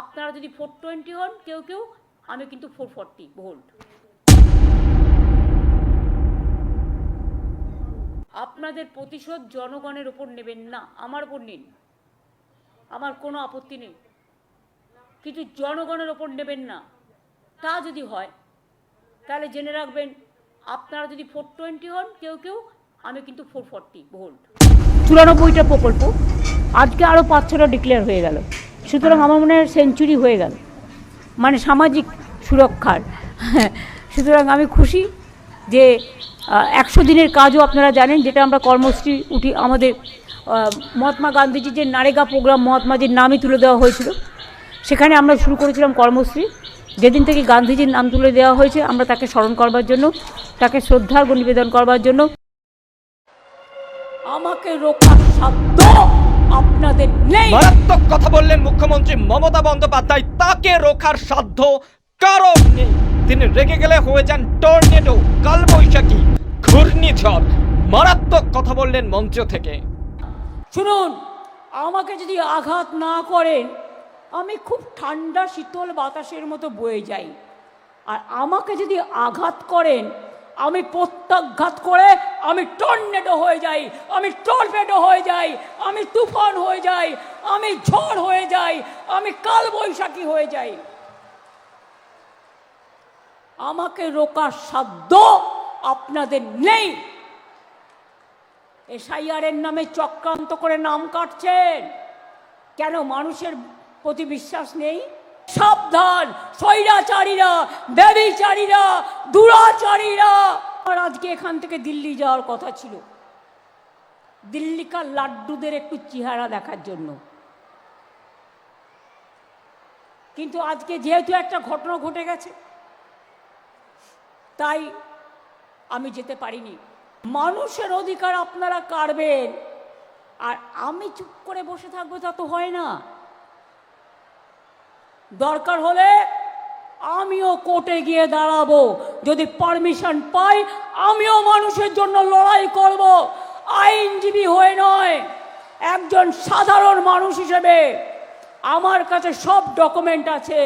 আপনারা যদি four twenty হন, কেউ কেউ, আমি কিন্তু ফোর ফর্টি ভোল্ট আপনাদের প্রতিশোধ জনগণের ওপর নেবেন না, আমার ওপর নিন। আমার কোনো আপত্তি নেই। কিন্তু জনগণের ওপর নেবেন না। তা যদি হয়, তাহলে জেনে রাখবেন, আপনারা যদি ফোর টোয়েন্টি হন, কেউ কেউ, আমি কিন্তু ফোর ফর্টি ভোল্ট চুরানব্বইটা প্রকল্প, আজকে আরও পাঁচ ছটা ডিক্লেয়ার হয়ে গেল। সুতরাং আমার মনে হয় সেঞ্চুরি হয়ে গেল। মানে সামাজিক সুরক্ষার। সুতরাং আমি খুশি যে একশো দিনের কাজও আপনারা জানেন, যেটা আমরা কর্মশ্রী উঠি আমাদের মহাত্মা গান্ধীজির যে নারেগা প্রোগ্রাম মহাত্মাজির নামই তুলে দেওয়া হয়েছিল। সেখানে আমরা শুরু করেছিলাম কর্মশ্রী। যেদিন থেকে গান্ধীজির নাম তুলে দেওয়া হয়েছে, আমরা তাকে স্মরণ করবার জন্য, তাকে শ্রদ্ধার্ঘ নিবেদন করবার জন্য। আমাকে রোখার সাধ্য আপনাদের নেই। মারাত্মক কথা বললেন মুখ্যমন্ত্রী মমতা বন্দ্যোপাধ্যায়। তাকে রোখার সাধ্য কারও নেই। তিনি রেগে গেলে হয়ে যান টর্নেডো কালবৈশাখী ঘূর্ণিঝড়। মারাত্মক কথা বললেন মঞ্চ থেকে। শুনুন আমাকে যদি আঘাত না করেন আমি খুব ঠান্ডা শীতল বাতাসের মতো বয়ে যাই। আর আমাকে যদি আঘাত করেন আমি প্রত্যাঘাত করে আমি টর্নেডো হয়ে যাই, আমি টর্পেডো হয়ে যাই, আমি তুফান হয়ে যাই, আমি ঝড় হয়ে যাই, আমি কালবৈশাখী হয়ে যাই। আমাকে রোকার সাধ্য আপনাদের নেই। এসআইআরের নামে চক্রান্ত করে নাম কাটছেন। কেন মানুষের প্রতি বিশ্বাস নেই? সাবধান, স্বৈরাচারীরা, ব্যবিচারীরা, দুরাচারীরা। আর আজকে এখান থেকে দিল্লি যাওয়ার কথা ছিল। দিল্লিকার লাড্ডুদের একটু চেহারা দেখার জন্য। কিন্তু আজকে যেহেতু একটা ঘটনা ঘটে গেছে, তাই আমি যেতে পারিনি। মানুষের অধিকার আপনারা কাড়বেন। আর আমি চুপ করে বসে থাকব তা তো হয় না। দরকার হলে আমিও কোর্টে গিয়ে দাঁড়াবো। যদি পারমিশন পাই, আমিও মানুষের জন্য লড়াই করব। আইনজীবী হয়ে নয়, একজন সাধারণ মানুষ হিসেবে আমার কাছে সব ডকুমেন্ট আছে,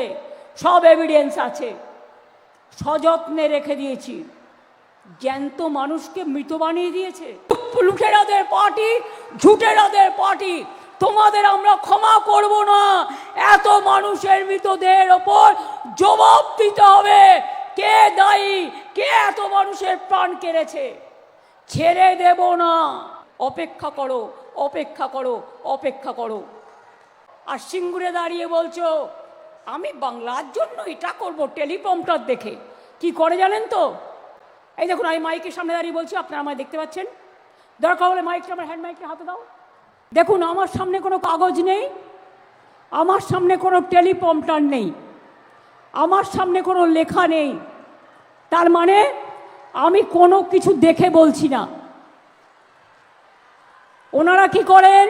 সব এভিডেন্স আছে। সযত্নে রেখে দিয়েছি। জ্যান্ত মানুষকে মৃত বানিয়ে দিয়েছে। লুটেরাদের পার্টি ঝুটেরাদের পার্টি তোমাদের আমরা ক্ষমা করব না। এত মানুষের মৃতদেহের ওপর জবাব দিতে হবে। কে দায়ী? কে এত মানুষের প্রাণ কেড়েছে? ছেড়ে দেব না। অপেক্ষা করো অপেক্ষা করো অপেক্ষা করো। আর সিঙ্গুরে দাঁড়িয়ে বলছো, আমি বাংলার জন্য এটা করব টেলিপম্পটার দেখে। কি করে জানেন তো? এই দেখুন, আমি মাইকের সামনে দাঁড়িয়ে বলছি, আপনারা আমায় দেখতে পাচ্ছেন? দরকার হলে মাইকটা, আমার হ্যান্ড মাইকটা হাতে দাও। দেখুন, আমার সামনে কোনো কাগজ নেই, আমার সামনে কোনো টেলিপম্পটার নেই, আমার সামনে কোনো লেখা নেই। তার মানে আমি কোনো কিছু দেখে বলছি না। ওনারা কি করেন?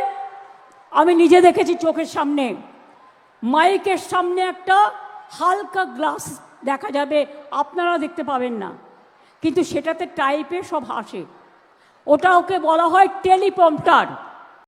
আমি নিজে দেখেছি চোখের সামনে। মাইকের সামনে একটা হালকা গ্লাস দেখা যাবে, আপনারা দেখতে পাবেন না। কিন্তু সেটাতে টাইপে সব হাসে ওটা ওকে বলা হয় টেলিপম্পটার